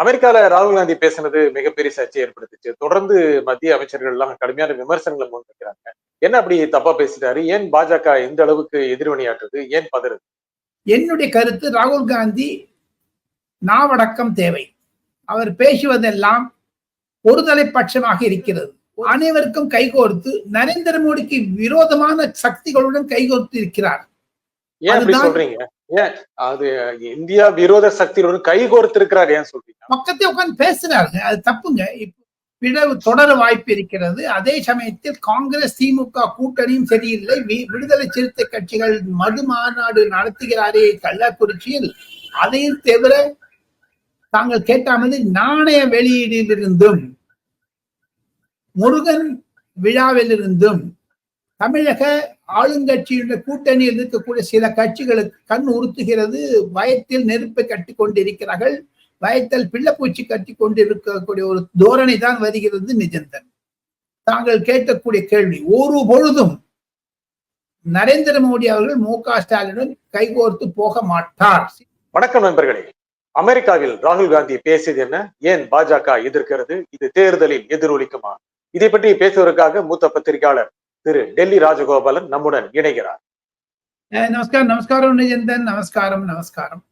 அமெரிக்கால ராகுல் காந்தி பேசினது மிகப்பெரிய சர்ச்சை ஏற்படுத்துச்சு. தொடர்ந்து மத்திய அமைச்சர்கள் எல்லாம் கடுமையான விமர்சனங்களை முன்வைக்கிறாங்க. என்ன அப்படி தப்பா பேசிட்டாரு? ஏன் பாஜக இந்த அளவுக்கு எதிர்வினையாற்றுது ஏன் பதறுது? என்னுடைய கருத்து ராகுல் காந்தி நாவடக்கம் தேவை. அவர் பேசுவதெல்லாம் ஒருதலை பட்சமாக இருக்கிறது. அனைவருக்கும் கைகோர்த்து நரேந்திர மோடிக்கு விரோதமான சக்திகளுடன் கைகோர்த்து இருக்கிறார். ஏன் சொல்றீங்க? ஏன்? அது இந்தியா விரோத சக்தியில் ஒரு கை கோர்த்திருக்கிறார் ஏன் சொல்றீங்க? பக்கத்தை உட்காந்து பேசுறாருங்க அது தப்புங்க. இப்ப பிளவு தொடர வாய்ப்பு இருக்கிறது. அதே சமயத்தில் காங்கிரஸ் திமுக கூட்டணியும் சரியில்லை. வி- விடுதலை சிறுத்தை கட்சிகள் மது மாநாடு நடத்துகிறாரே கள்ளக்குறிச்சியில். அதையும் தவிர தாங்கள் கேட்டாமது நாணய வெளியீடிலிருந்தும் முருகன் விழாவிலிருந்தும் தமிழக ஆளுங்கட்சியுடைய கூட்டணியில் இருக்கக்கூடிய சில கட்சிகளுக்கு கண் உறுத்துகிறது பயத்தில் நெருப்பை கட்டி கொண்டிருக்கிறார்கள் பயத்தில் பிள்ளைப்பூச்சி கட்டி கொண்டிருக்கக்கூடிய ஒரு தோரணை தான் வருகிறது நிஜந்தன். தாங்கள் கேட்கக்கூடிய கேள்வி ஒரு பொழுதும் நரேந்திர மோடி அவர்கள் மு க ஸ்டாலினுடன் கைகோர்த்து போக மாட்டார். வணக்கம் நண்பர்களே. அமெரிக்காவில் ராகுல் காந்தி பேசியது என்ன? ஏன் பாஜக எதிர்க்கிறது? இது தேர்தலில் எதிரொலிக்குமா? இதை பற்றி பேசுவதற்காக மூத்த பத்திரிகையாளர் திரு டெல்லி ராஜகோபாலன் நம்முடன் இணைகிறார். நமஸ்காரம் நமஸ்காரம் நிஜந்தன். நமஸ்காரம் நமஸ்காரம்.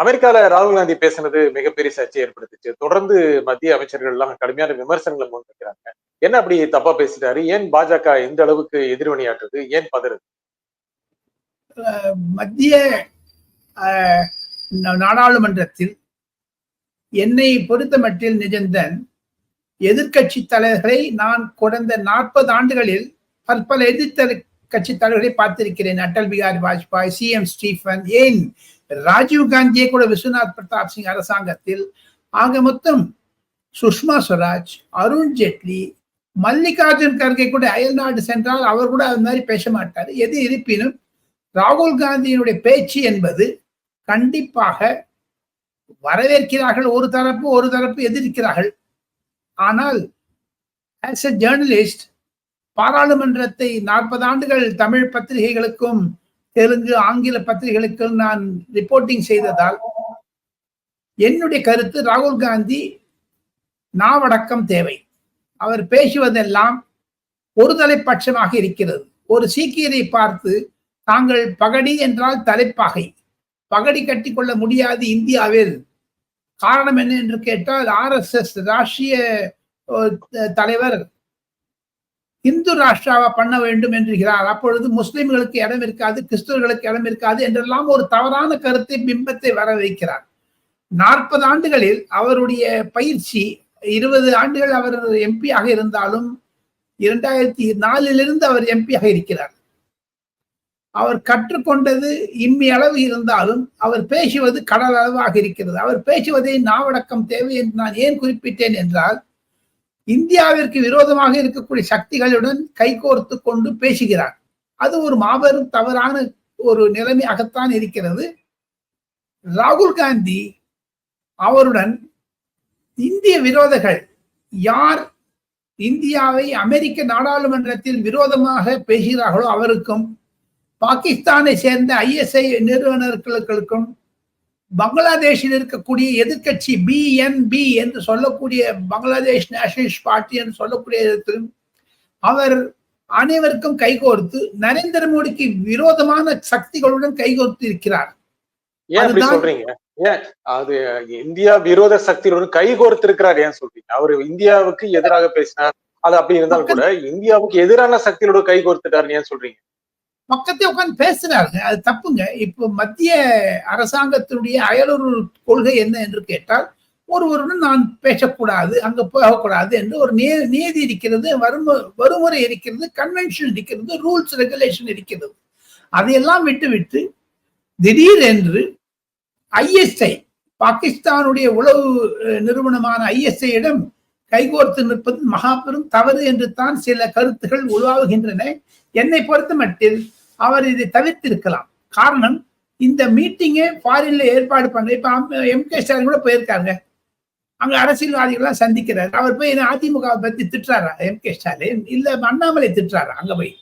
அமெரிக்கால ராகுல் காந்தி பேசினது மிகப்பெரிய சர்ச்சை ஏற்படுத்துச்சு. தொடர்ந்து மத்திய அமைச்சர்கள் எல்லாம் கடுமையான விமர்சனங்களை முன்வைக்கிறாங்க. என்ன அப்படி தப்பா பேசிட்டாரு? ஏன் பாஜக இந்த அளவுக்கு எதிர்வினையாற்றுது ஏன் பதறுது? மத்திய நாடாளுமன்றத்தில் என்னை பொறுத்த மட்டில் நிஜந்தன் எதிர்க்கட்சி தலைவர்களை நான் கடந்த நாற்பது ஆண்டுகளில் பற்பல எதிர்த்த கட்சி தலைவர்களை பார்த்திருக்கிறேன். அட்டல் பிகாரி வாஜ்பாய் சி எம் ஸ்டீஃபன் ஏன் ராஜீவ் காந்தியை கூட விஸ்வநாத் பிரதாப் சிங் அரசாங்கத்தில். ஆக மொத்தம் சுஷ்மா ஸ்வராஜ் அருண் ஜேட்லி மல்லிகார்ஜுன் கர்கே கூட அயல்நாடு சென்றால் அவர் கூட அது மாதிரி பேச மாட்டார். எது இருப்பினும் ராகுல் காந்தியினுடைய பேச்சு என்பது கண்டிப்பாக வரவேற்கிறார்கள். ஒரு தரப்பு ஒரு தரப்பு எதிர்க்கிறார்கள். ஆனால் ஆஸ் எ ஜேர்னலிஸ்ட் பாராளுமன்றத்தை நாற்பது ஆண்டுகள் தமிழ் பத்திரிகைகளுக்கும் தெலுங்கு ஆங்கில பத்திரிகைகளுக்கும் நான் ரிப்போர்ட்டிங் செய்ததால் என்னுடைய கருத்து ராகுல் காந்தி நாவடக்கம் தேவை. அவர் பேசுவதெல்லாம் ஒருதலை பட்சமாக இருக்கிறது. ஒரு சீக்கியரை பார்த்து தாங்கள் பகடி என்றால் தலைப்பாகை. பகடி கட்டிக்கொள்ள முடியாது இந்தியாவில். காரணம் என்ன என்று கேட்டால் ஆர் எஸ் எஸ் ராஷ்டிரிய தலைவர் இந்து ராஷ்டிராவா பண்ண வேண்டும் என்கிறார். அப்பொழுது முஸ்லிம்களுக்கு இடம் இருக்காது கிறிஸ்தவர்களுக்கு இடம் இருக்காது என்றெல்லாம் ஒரு தவறான கருத்தை பிம்பத்தை வர வைக்கிறார். நாற்பது ஆண்டுகளில் அவருடைய பயிற்சி இருபது ஆண்டுகள் அவர் எம்பியாக இருந்தாலும் இரண்டாயிரத்தி நாலிலிருந்து அவர் எம்பியாக இருக்கிறார். அவர் கற்றுக்கொண்டது இம்மி அளவு இருந்தாலும் அவர் பேசுவது கடல் அளவாக இருக்கிறது. அவர் பேசுவதை நாவடக்கம் தேவை என்று நான் ஏன் குறிப்பிட்டேன் என்றால் இந்தியாவிற்கு விரோதமாக இருக்கக்கூடிய சக்திகளுடன் கைகோர்த்து கொண்டு பேசுகிறார். அது ஒரு மாபெரும் தவறான ஒரு நிலைமையாகத்தான் இருக்கிறது. ராகுல் காந்தி அவருடன் இந்திய விரோதங்கள் யார் இந்தியாவை அமெரிக்க நாடாளுமன்றத்தில் விரோதமாக பேசுகிறார்களோ அவருக்கும் பாகிஸ்தானை சேர்ந்த ஐஎஸ்ஐ நிறுவனர்களுக்கும் பங்களாதேஷில் இருக்கக்கூடிய எதிர்க்கட்சி பிஎன்பி என்று சொல்லக்கூடிய பங்களாதேஷ் நேஷனலிஸ்ட் பார்ட்டி என்று சொல்லக்கூடிய அவர் அனைவருக்கும் கைகோர்த்து நரேந்திர மோடிக்கு விரோதமான சக்திகளுடன் கைகோர்த்து இருக்கிறார். அது இந்தியா விரோத சக்திகளுடன் கைகோர்த்து இருக்கிறார் ஏன் சொல்றீங்க? அவர் இந்தியாவுக்கு எதிராக பேசினார். அது அப்படி இருந்தாலும் கூட இந்தியாவுக்கு எதிரான சக்திகளோட கைகோர்த்துட்டாருன்னு ஏன் சொல்றீங்க? பக்கத்தை உட்காந்து பேசுறாங்க அது தப்புங்க. இப்போ மத்திய அரசாங்கத்தினுடைய அயலூர் கொள்கை என்ன என்று கேட்டால் ஒருவருடன் நான் பேசக்கூடாது அங்க போகக்கூடாது என்று ஒரு நே நீதி இருக்கிறது வறுமு வறுமுறை இருக்கிறது கன்வென்ஷன் இருக்கிறது ரூல்ஸ் ரெகுலேஷன் இருக்கிறது. அதையெல்லாம் விட்டுவிட்டு திடீர் திடீரென்று ஐஎஸ்ஐ பாகிஸ்தானுடைய உளவு நிறுவனமான ஐஎஸ்ஐயிடம் கைகோர்த்து நிற்பது மகா பெரும் தவறு என்று தான் சில கருத்துகள் உருவாகுகின்றன. என்னை பொறுத்த மட்டில் அவர் இதை தவிர்த்திருக்கலாம். காரணம் இந்த மீட்டிங்கே ஃபாரின்ல ஏற்பாடு பண்ற இப்ப எம் கே ஸ்டாலின் கூட போயிருக்காங்க. அங்க அரசியல்வாதிகள்லாம் சந்திக்கிறார். அவர் போய் என்ன அதிமுக பத்தி திட்டுறாரா? எம் கே ஸ்டாலின் இல்ல அண்ணாமலை திட்டுறாரா? அங்க போய்.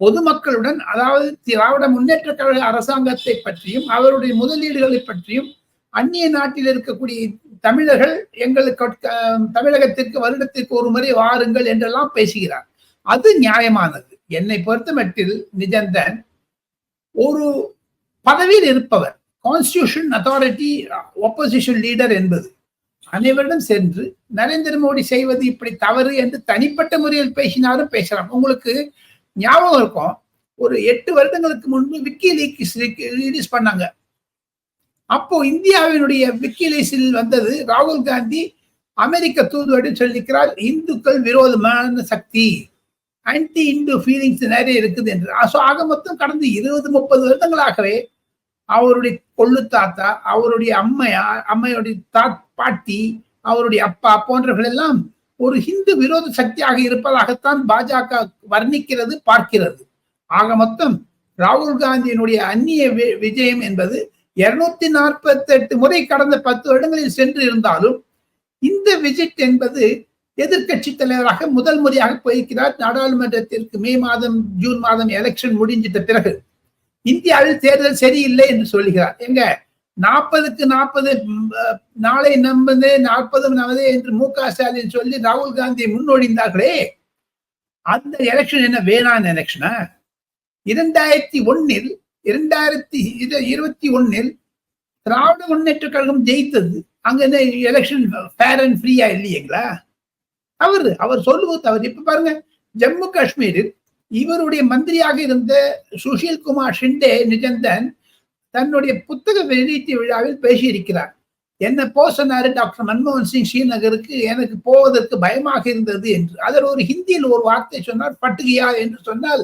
பொதுமக்களுடன் அதாவது திராவிட முன்னேற்ற கழக அரசாங்கத்தை பற்றியும் அவருடைய முதலீடுகளை பற்றியும் அந்நிய நாட்டில் இருக்கக்கூடிய தமிழர்கள் எங்களுக்கு தமிழகத்திற்கு வருடத்திற்கு ஒரு முறை வாருங்கள் என்றெல்லாம் பேசுகிறார். அது நியாயமானது. என்னை பொறுத்தமட்டில் நிஜந்தன் ஒரு பதவியில் இருப்பவர். கான்ஸ்டியூஷன் அத்தாரிட்டி ஒப்போசிஷன் லீடர் என்பது அனைவரிடம் சென்று நரேந்திர மோடி செய்வது இப்படி தவறு என்று தனிப்பட்ட முறையில் பேசினாலும் பேசலாம். உங்களுக்கு ஞாபகம் இருக்கும் ஒரு எட்டு வருடங்களுக்கு முன்பு விக்கி லீக்ஸ் ரிலீஸ் பண்ணாங்க. அப்போ இந்தியாவினுடைய விக்கிலீஸில் வந்தது ராகுல் காந்தி அமெரிக்க தூதுவரிடம் சொல்லிக்கிறார் இந்துக்கள் விரோதமான சக்தி. ஆன்டி இந்து ஃபீலிங்ஸ் நிறைய இருக்குது என்று. So, ஆக மொத்தம் கடந்த இருபது முப்பது வருடங்களாகவே அவருடைய கொள்ளு தாத்தா அவருடைய அம்மையா அம்மையுடைய தா பாட்டி அவருடைய அப்பா போன்றவர்கள் எல்லாம் ஒரு ஹிந்து விரோத சக்தியாக இருப்பதாகத்தான் பாஜக வர்ணிக்கிறது பார்க்கிறது. ஆக மொத்தம் ராகுல் காந்தியினுடைய அந்நிய வி- விஜயம் என்பது இருநூத்தி நாற்பத்தி எட்டு முறை கடந்த பத்து வருடங்களில் சென்று இருந்தாலும் இந்த விஜிட் என்பது எதிர்க்கட்சி தலைவராக முதல் முறையாக போயிருக்கிறார் நாடாளுமன்றத்திற்கு மே மாதம் ஜூன் மாதம் எலெக்ஷன் முடிஞ்சிட்ட பிறகு. இந்தியாவில் தேர்தல் சரியில்லை என்று சொல்லுகிறார். எங்க? நாற்பதுக்கு நாற்பது நாளை நம்பது நாற்பது நமது என்று மு க ஸ்டாலின் சொல்லி ராகுல் காந்தியை முன்னோடிந்தார்களே அந்த எலெக்ஷன் என்ன வேணான் எலெக்ஷனா இரண்டாயிரத்தி ஒன்னில் இரண்டாயிரத்தி இருபத்தி ஒன்னில் திராவிட முன்னேற்ற கழகம் ஜெயித்தது. அங்க என்ன எலெக்ஷன் ஃபேர் அண்ட் ஃப்ரீயா இல்லையங்களா? அவர் அவர் சொல்லுவது தவறு. இப்ப பாருங்க ஜம்மு காஷ்மீரில் இவருடைய மந்திரியாக இருந்த சுஷில் குமார் ஷிண்டே நிஜந்தன் தன்னுடைய புத்தக வெளியீட்டு விழாவில் பேசியிருக்கிறார். என்ன போ சொன்னாரு டாக்டர் மன்மோகன் சிங் ஸ்ரீநகருக்கு எனக்கு போவதற்கு பயமாக இருந்தது என்று. அதில் ஒரு ஹிந்தியில் ஒரு வார்த்தை சொன்னார் பட்டுகியா என்று சொன்னால்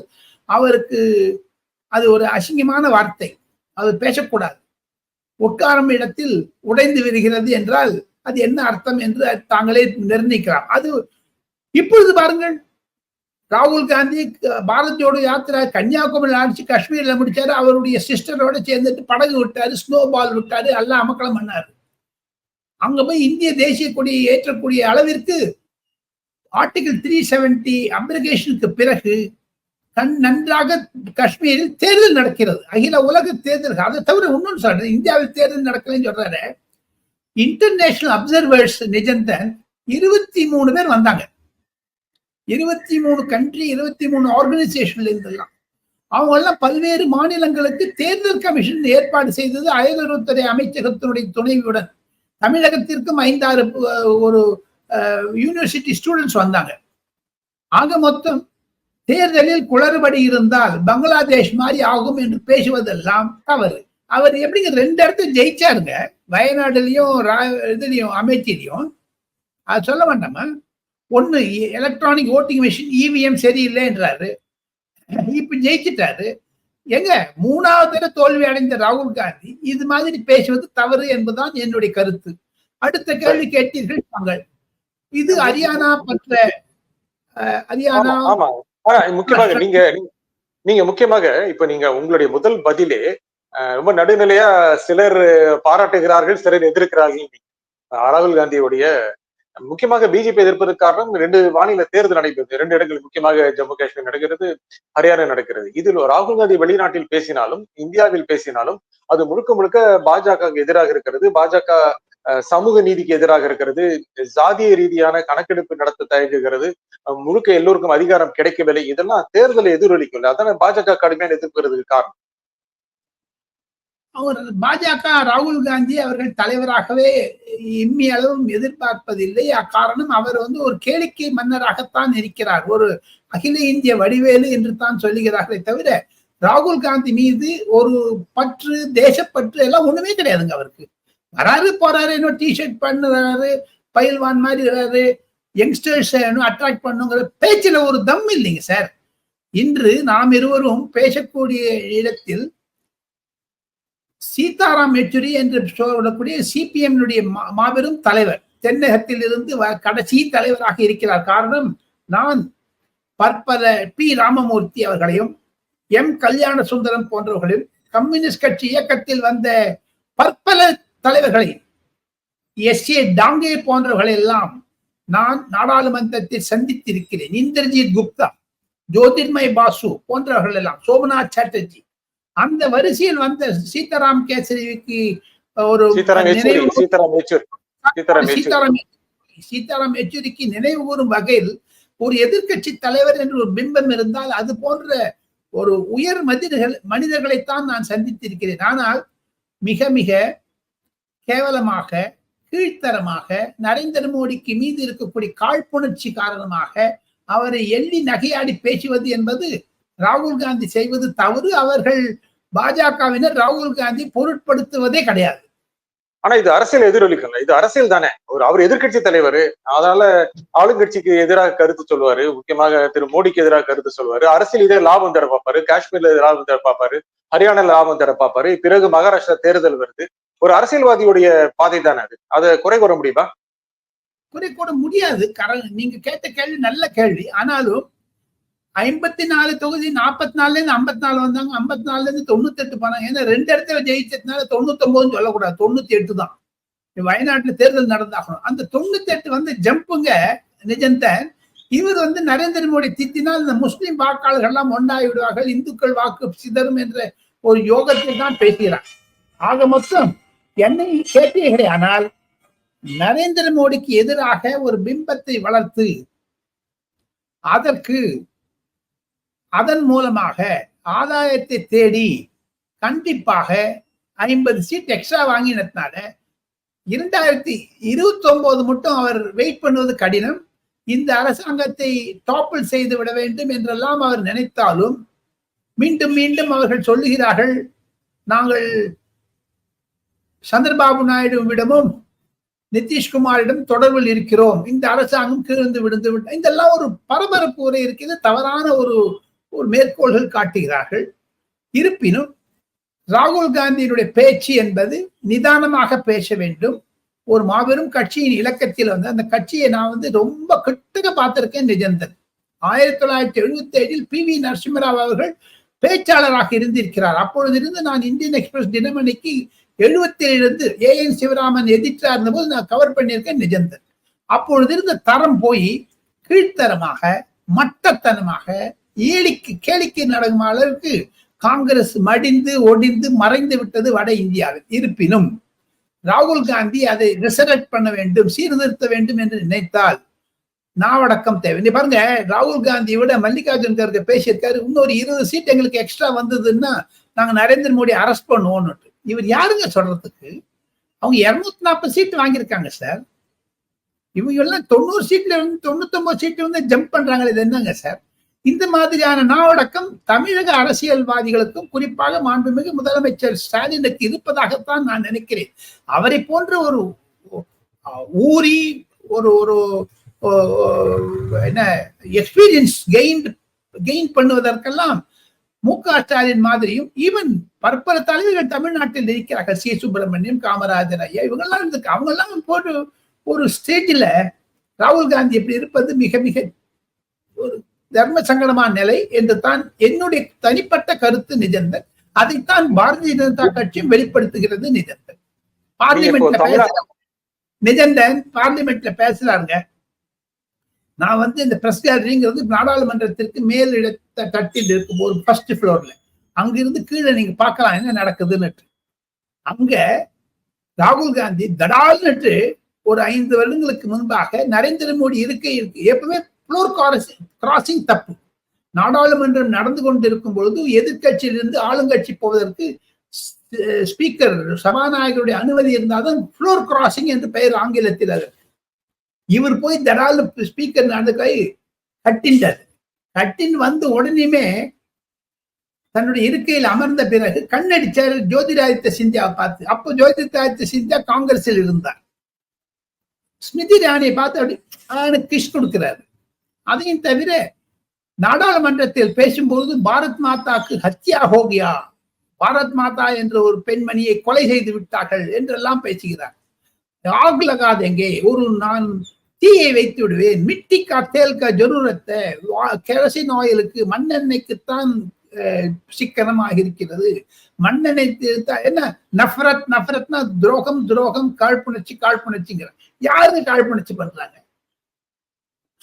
அவருக்கு அது ஒரு அசிங்கமான வார்த்தை. அது பேசக்கூடாது. உட்காரும் இடத்தில் உடைந்து விடுகிறது என்றால் அது என்ன அர்த்தம் என்று தாங்களே நிர்ணயிக்கலாம். அது இப்பொழுது பாருங்கள். ராகுல் காந்தி பாரதியோட பாரத் ஜோடோ யாத்திரா கன்னியாகுமரி ஆட்சி காஷ்மீர்ல முடிச்சாரு. அவருடைய சிஸ்டரோட சேர்ந்துட்டு படகு விட்டாரு ஸ்னோ பால் விட்டாரு எல்லாம் அமக்கலம் பண்ணாரு. அங்க போய் இந்திய தேசிய கொடியை ஏற்றக்கூடிய அளவிற்கு ஆர்டிகிள் த்ரீ செவன்டி அப்ளிகேஷனுக்கு பிறகு கண் நன்றாக காஷ்மீரில் தேர்தல் நடக்கிறது. அகில உலக தேர்தல் அதை தவிர இன்னொன்று சொல்றேன். இந்தியாவில் தேர்தல் நடக்கலன்னு சொல்றாரு. இன்டர்நேஷனல் அப்சர்வர்ஸ் நிஜந்தன் இருபத்தி மூணு பேர் வந்தாங்க. இருபத்தி மூணு கண்ட்ரி இருபத்தி மூணு ஆர்கனைசேஷன்ல இருந்தெல்லாம். அவங்க எல்லாம் பல்வேறு மாநிலங்களுக்கு தேர்தல் கமிஷன் ஏற்பாடு செய்தது அயலுறவுத்துறை அமைச்சகத்தினுடைய துணைவியுடன். தமிழகத்திற்கும் ஐந்தாறு அஹ், ஒரு யூனிவர்சிட்டி ஸ்டூடெண்ட்ஸ் வந்தாங்க. ஆக மொத்தம் தேர்தலில் குளறுபடி இருந்தால் பங்களாதேஷ் மாதிரி ஆகும் என்று பேசுவதெல்லாம் தவறு. அவர் எப்படிங்க ரெண்டு இடத்துல ஜெயிச்சாருங்க. வயநாடுலயும் ரா- இதுலயும் அமேத்திலையும் அது சொல்ல வேண்டாமா? ஒண்ணு எலக்ட்ரானிக் ஓட்டிங் மிஷின் இவிஎம் சரியில்லைன்றாரு. இப்ப ஜெயிச்சிட்டாரு. எங்க? மூணாவது தடவை தோல்வி அடைந்த ராகுல் காந்தி இது மாதிரி பேசுவது தவறு என்பதுதான் என்னுடைய கருத்து. அடுத்த கேள்வி கேட்டீர்கள் தாங்கள். இது ஹரியானா பற்ற ஹரியானா முக்கியமாக நீங்க நீங்க- முக்கியமாக இப்ப நீங்க உங்களுடைய முதல் பதிலே ரொம்ப நடுநிலையா சிலர் பாராட்டுகிறார்கள் சிலர் எதிர்க்கிறார்கள். ராகுல் காந்தியுடைய முக்கியமாக பிஜேபி எதிர்ப்பதற்கு காரணம் ரெண்டு மாநில தேர்தல் நடைபெறுது. ரெண்டு இடங்கள் முக்கியமாக ஜம்மு காஷ்மீர் நடக்கிறது ஹரியானா நடக்கிறது. இதில் ராகுல் காந்தி வெளிநாட்டில் பேசினாலும் இந்தியாவில் பேசினாலும் அது முழுக்க முழுக்க பாஜக எதிராக இருக்கிறது. பாஜக அஹ், சமூக நீதிக்கு எதிராக இருக்கிறது. ஜாதிய ரீதியான கணக்கெடுப்பு நடத்த தயங்குகிறது. முழுக்க எல்லோருக்கும் அதிகாரம் கிடைக்கவில்லை. இதெல்லாம் தேர்தலை எதிரொலிக்கும். அதான பாஜக கடுமையான எதிர்க்கிறதுக்கு காரணம். அவர் பாஜக ராகுல் காந்தி அவர்கள் தலைவராகவே இம்மி அளவும் எதிர்பார்ப்பதில்லை. அக்காரணம் அவர் வந்து ஒரு கேளிக்கை மன்னராகத்தான் இருக்கிறார். ஒரு அகில இந்திய வடிவேலு என்று தான் சொல்லுகிறார்களே தவிர ராகுல் காந்தி மீது ஒரு பற்று தேசப்பற்று எல்லாம் ஒண்ணுமே கிடையாதுங்க அவருக்கு. வராரு போறாரு இன்னும் டிஷர்ட் பண்ணுறாரு பயில்வான் மாதிரி வராரு யங்ஸ்டர்ஸ் அட்ராக்ட் பண்ணுங்கிற பேச்சுல ஒரு தம் இல்லைங்க சார். இன்று நாம் இருவரும் பேசக்கூடிய இடத்தில் சீதாராம் யெச்சூரி என்று சொல்லக்கூடிய சிபிஎம் மாபெரும் தலைவர். தென்னகத்தில் இருந்து வ- கடைசி தலைவராக இருக்கிறார். காரணம் நான் பற்பல பி. ராமமூர்த்தி அவர்களையும் எம். கல்யாண சுந்தரம் போன்றவர்களையும் கம்யூனிஸ்ட் கட்சி இயக்கத்தில் வந்த பற்பல தலைவர்களை எஸ். ஏ. டாங்கே போன்றவர்களை எல்லாம் நான் நாடாளுமன்றத்தில் சந்தித்திருக்கிறேன். இந்திரஜித் குப்தா ஜோதிர்மய் பாசு போன்றவர்கள் எல்லாம் சோமநாத் சாட்டர்ஜி அந்த வரிசையில் வந்த சீதாராம் கேசரிக்கு ஒரு சீதாராம் சீதாராம் யெச்சூரி சீதாராம் யெச்சூரி. சீதாராம் சீதாராம் யெச்சூரிக்கு நினைவு கூறும் வகையில் ஒரு எதிர்க்கட்சி தலைவர் என்று ஒரு பிம்பம் இருந்தால் அது போன்ற ஒரு உயர் மனிதர்கள் மனிதர்களைத்தான் நான் சந்தித்திருக்கிறேன். ஆனால் மிக மிக கேவலமாக கீழ்த்தரமாக நரேந்திர மோடிக்கு மீது இருக்கக்கூடிய காழ்ப்புணர்ச்சி காரணமாக அவரை எள்ளி நகையாடி பேசுவது என்பது ராகுல் காந்தி செய்வது தவறு. அவர்கள் பாஜகவினர் ராகுல் காந்தி பொருட்படுத்துவதே கிடையாது. ஆனா இது அரசியல் எதிரொலிக்கல இது அரசியல் தானே. ஒரு அவர் எதிர்க்கட்சி தலைவர். அதனால ஆளுங்கட்சிக்கு எதிராக கருத்து சொல்லுவாரு முக்கியமாக திரு மோடிக்கு எதிராக கருத்து சொல்லுவாரு அரசியல் இதே லாபம் தர பார்ப்பாரு. காஷ்மீர்ல லாபம் தர பார்ப்பாரு. ஹரியானால லாபம் தர பார்ப்பாரு. பிறகு மகாராஷ்டிரா தேர்தல் வருது. ஒரு அரசியல்வாதியுடைய பாதை தானே அது. அதை குறை கூற முடியுமா? குறை கூட முடியாது. நீங்க கேட்ட கேள்வி நல்ல கேள்வி. ஆனாலும் ஐம்பத்தி நாலு தொகுதி நாற்பத்தி நாலுல இருந்து ஐம்பத்தி நாலு வந்தாங்க. ஐம்பத்தி நாலுல இருந்து தொண்ணூத்தி எட்டு போனாங்க. ஏன்னா ரெண்டு இடத்துல ஜெயிச்சதுனால தொண்ணூத்தி ஒன்பதுன்னு சொல்லக்கூடாது. தொண்ணூத்தி எட்டு தான் வயநாட்டுல தேர்தல் நடந்தாகணும். அந்த தொண்ணூத்தி எட்டு வந்து ஜம்புங்க நிஜந்தன் இவர் வந்து நரேந்திர மோடி திட்டினால் இந்த முஸ்லிம் வாக்காளர்கள் எல்லாம் ஒன்றாகி விடுவார்கள் இந்துக்கள் வாக்கு சிதறும் என்ற ஒரு யோகத்தில் தான் பேசுகிறார். ஆக மொத்தம் என்னை கேட்டீர்களே ஆனால் நரேந்திர மோடிக்கு எதிராக ஒரு பிம்பத்தை வளர்த்து அதற்கு அதன் மூலமாக ஆதாயத்தை தேடி கண்டிப்பாக ஐம்பது சீட் எக்ஸ்ட்ரா வாங்கினதுனால இரண்டாயிரத்தி இருபத்தி ஒன்பது மட்டும் அவர் வெயிட் பண்ணுவது கடினம். இந்த அரசாங்கத்தை டாப்பிள் செய்து விட வேண்டும் என்றெல்லாம் அவர் நினைத்தாலும் மீண்டும் மீண்டும் அவர்கள் சொல்லுகிறார்கள் நாங்கள் சந்திரபாபு நாயுடுவிடமும் நிதிஷ்குமாரிடம் தொடர்பில் இருக்கிறோம். இந்த அரசாங்கம் கீழ்ந்து விழுந்து விட்டு இதெல்லாம் ஒரு பரபரப்பு உரை இருக்கிறது. தவறான ஒரு ஒரு மேற்கோள்கள் காட்டுகிறார்கள். இருப்பினும் ராகுல் காந்தியினுடைய பேச்சு என்பது நிதானமாக பேச வேண்டும். ஒரு மாபெரும் கட்சியின் இலக்கத்தில் வந்து அந்த கட்சியை நான் வந்து ரொம்ப கிட்டக்க பார்த்திருக்கேன் நிஜந்தன். ஆயிரத்தி தொள்ளாயிரத்தி எழுபத்தி ஏழில் பி வி நரசிம்மராவ் அவர்கள் பேச்சாளராக இருந்திருக்கிறார். அப்பொழுது இருந்து நான் இந்தியன் எக்ஸ்பிரஸ் தினமணிக்கு எழுபத்திலிருந்து ஏழுலேருந்து ஏ என் சிவராமன் எதிர்த்தா இருந்தபோது நான் கவர் பண்ணியிருக்கேன் நிஜந்தன். அப்பொழுது இருந்த தரம் போய் கீழ்த்தரமாக மட்டத்தனமாக ஏழிக்கு கேளிக்கை நடக்கும் அளவுக்கு காங்கிரஸ் மடிந்து ஒடிந்து மறைந்து விட்டது வட இந்தியாவில். இருப்பினும் ராகுல் காந்தி அதை ரிசரக்ட் பண்ண வேண்டும் சீர்திருத்த வேண்டும் என்று நினைத்தால் நாவடக்கம் தேவை. நீ பாருங்க ராகுல் காந்தியை விட மல்லிகார்ஜுன் கர்கே பேசியிருக்காரு. இன்னொரு இருபது சீட் எங்களுக்கு எக்ஸ்ட்ரா வந்ததுன்னா நாங்க நரேந்திர மோடி அரெஸ்ட் பண்ணுவோம்னு. இவர் யாருங்க சொல்றதுக்கு? அவங்க இருநூத்தி நாற்பது சீட் வாங்கியிருக்காங்க சார் இவங்க எல்லாம் தொண்ணூறு சீட்ல இருந்து தொண்ணூத்தி ஒன்பது சீட்ல வந்து ஜம்ப் பண்றாங்க இது என்னங்க சார் இந்த மாதிரியான நாவடக்கம் தமிழக அரசியல்வாதிகளுக்கும் குறிப்பாக மாண்புமிகு முதலமைச்சர் ஸ்டாலினுக்கு இருப்பதாகத்தான் நான் நினைக்கிறேன். அவரை போன்ற ஒரு ஊறி ஒரு ஒரு என்ன எக்ஸ்பீரியன்ஸ் கெயின் கெயின் பண்ணுவதற்கெல்லாம் மு க ஸ்டாலின் மாதிரியும் ஈவன் பற்பல தலைவர்கள் தமிழ்நாட்டில் இருக்கிறார்கள். சி. சுப்பிரமணியம் காமராஜர் ஐயா இவங்கெல்லாம் இருக்கு அவங்க எல்லாம் போட்டு ஒரு ஸ்டேஜில் ராகுல் காந்தி எப்படி இருப்பது மிக மிக ஒரு தர்ம சங்கடமான நிலை என்று தான் என்னுடைய தனிப்பட்ட கருத்து நிஜந்தன். அதைத்தான் பாரதிய ஜனதா கட்சியும் வெளிப்படுத்துகிறது நிஜந்தன். பார்லிமெண்ட்ல பேசுற நிஜந்தன் பார்லிமெண்ட்ல பேசுறாங்க நான் வந்து இந்த பிரஸ் கேலரிங்கிறது நாடாளுமன்றத்திற்கு மேல் இடத்த தட்டில் இருக்கும் ஒரு ஃபர்ஸ்ட் ஃப்ளோர்ல அங்கிருந்து கீழே நீங்க பார்க்கலாம் என்ன நடக்குதுன்னு அங்க ராகுல் காந்தி தடால்னுட்டு ஒரு ஐந்து வருடங்களுக்கு முன்பாக நரேந்திர மோடி இருக்கை இருக்கு. எப்பவுமே ஃப்ளோர் கிராசிங் தப்பு. நாடாளுமன்றம் நடந்து கொண்டிருக்கும் பொழுது எதிர்கட்சியிலிருந்து ஆளுங்கட்சி போவதற்கு ஸ்பீக்கர் சபாநாயகருடைய அனுமதி இருந்தால்தான் ஃப்ளோர் கிராசிங் என்று பெயர் ஆங்கிலத்தில் அது. இவர் போய் தடால் ஸ்பீக்கர் நடந்த கை கட்டின்றார் கட்டின் வந்து உடனேமே தன்னுடைய இருக்கையில் அமர்ந்த பிறகு கண்ணடிச்சார் ஜோதிராதித்ய சிந்தியாவை பார்த்து. அப்போ ஜோதிராதித்ய சிந்தியா காங்கிரஸில் இருந்தார். ஸ்மிருதி ராணியை பார்த்து அப்படி கிஷ் கொடுக்கிறாரு. அதையும் தவிர நாடாளுமன்றத்தில் பேசும்போது பாரத் மாதாக்கு ஹத்யா ஹோகியா. பாரத் மாதா என்ற ஒரு பெண்மணியை கொலை செய்து விட்டார்கள் என்றெல்லாம் பேசுகிறார். ஆக் லகாதெங்கே ஒரு நான் தீயை வைத்து விடுவேன். மிட்டி கா தேல் கா ஜரூரத்தை கெரசின் ஆயிலுக்கு மண்ணெண்ணெய்க்குத்தான் சிக்கனமாக இருக்கிறது. மண்ணெண்ணெய் என்ன? நஃபரத் நஃபரத்னா துரோகம் துரோகம் காழ்ப்புணர்ச்சி காழ்ப்புணர்ச்சிங்கிற. யாரு காழ்ப்புணர்ச்சி பண்றாங்க?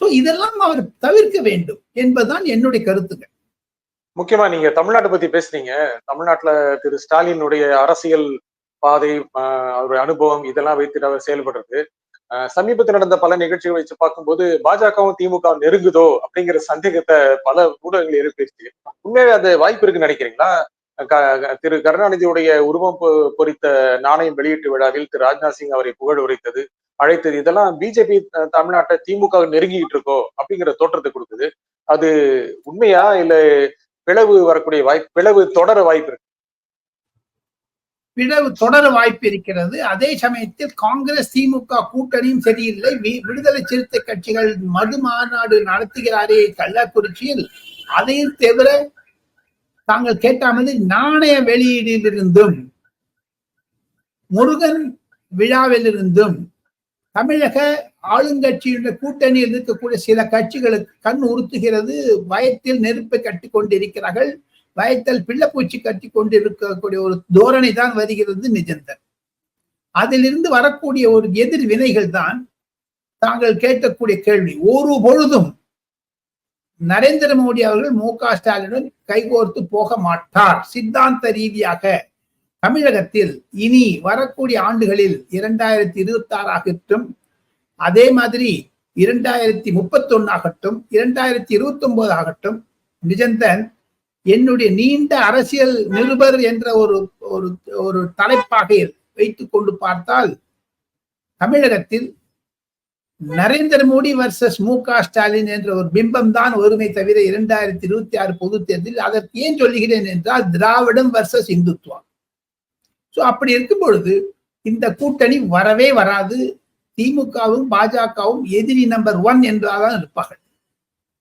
சோ இதெல்லாம் அவர் தவிர்க்க வேண்டும் என்பதுதான் என்னுடைய கருத்துங்க முக்கியமா நீங்க தமிழ்நாட்டை பத்தி பேசுறீங்க. தமிழ்நாட்டுல திரு ஸ்டாலினுடைய அரசியல் பாதை அவருடைய அனுபவம் இதெல்லாம் வைத்து அவர் செயல்படுறது. ஆஹ் சமீபத்தில் நடந்த பல நிகழ்ச்சிகளை வச்சு பார்க்கும்போது பாஜகவும் திமுக நெருங்குதோ அப்படிங்கிற சந்தேகத்தை பல ஊடகங்கள் எழுப்பிடுச்சு. உண்மையாவே அது வாய்ப்பு இருக்குன்னு நினைக்கிறீங்களா? க- திரு கருணாநிதியுடைய உருவம் பொ- பொறித்த நாணயம் வெளியீட்டு விழாவில் திரு ராஜ்நாத் சிங் அவரை புகழ் உரைத்தது. அழைத்தது. இதெல்லாம் பிஜேபி தமிழ்நாட்டை திமுக நெருங்கிட்டு இருக்கோ அப்படிங்கிற தோற்றத்தை கொடுக்குது. அது உண்மையா இல்ல பிளவு வரக்கூடிய வாய்ப்பு பிளவு தொடர வாய்ப்பு இருக்கு? பிளவு தொடர வாய்ப்பு இருக்கிறது. அதே சமயத்தில் காங்கிரஸ் திமுக கூட்டணியும் சரியில்லை. விடுதலை சிறுத்தை கட்சிகள் மது மாநாடு நடத்துகிறாரே கள்ளக்குறிச்சியில். அதையும் தவிர தாங்கள் கேட்ட மாதிரி நாணய வெளியீடிலிருந்தும் முருகன் விழாவிலிருந்தும் தமிழக ஆளுங்கட்சியுடைய கூட்டணியில் இருக்கக்கூடிய சில கட்சிகளுக்கு கண் உறுத்துகிறது வயத்தில் நெருப்பை கட்டி கொண்டிருக்கிறார்கள் வயத்தில் பிள்ளைப்பூச்சி கட்டி கொண்டிருக்கக்கூடிய ஒரு தோரணை தான் வருகிறது நிஜந்தன். அதிலிருந்து வரக்கூடிய ஒரு எதிர் வினைகள் தான் தாங்கள் கேட்கக்கூடிய கேள்வி. ஒரு பொழுதும் நரேந்திர மோடி அவர்கள் மு க ஸ்டாலினுடன் கைகோர்த்து போக மாட்டார். சித்தாந்த ரீதியாக தமிழகத்தில் இனி வரக்கூடிய ஆண்டுகளில் இரண்டாயிரத்தி இருபத்தி ஆறாகட்டும் ஆகட்டும் அதே மாதிரி இரண்டாயிரத்தி முப்பத்தொன்னு ஆகட்டும் இரண்டாயிரத்தி இருபத்தி ஒன்பது ஆகட்டும் நிஜந்தன் என்னுடைய நீண்ட அரசியல் நிருபர் என்ற ஒரு ஒரு ஒரு தலைப்பாக வைத்துக் கொண்டு பார்த்தால் தமிழகத்தில் நரேந்திர மோடி வர்சஸ் மு க ஸ்டாலின் என்ற ஒரு பிம்பம் தான் ஒருமை தவிர இரண்டாயிரத்தி இருபத்தி ஆறு பொது தேர்தலில் அதற்கு ஏன் சொல்லுகிறேன் என்றால் திராவிடம் வர்சஸ் இந்துத்துவம். சோ அப்படி இருக்கும் பொழுது இந்த கூட்டணி வரவே வராது. திமுகவும் பாஜகவும் எதிரி நம்பர் ஒன் என்றால்தான் இருப்பார்கள்.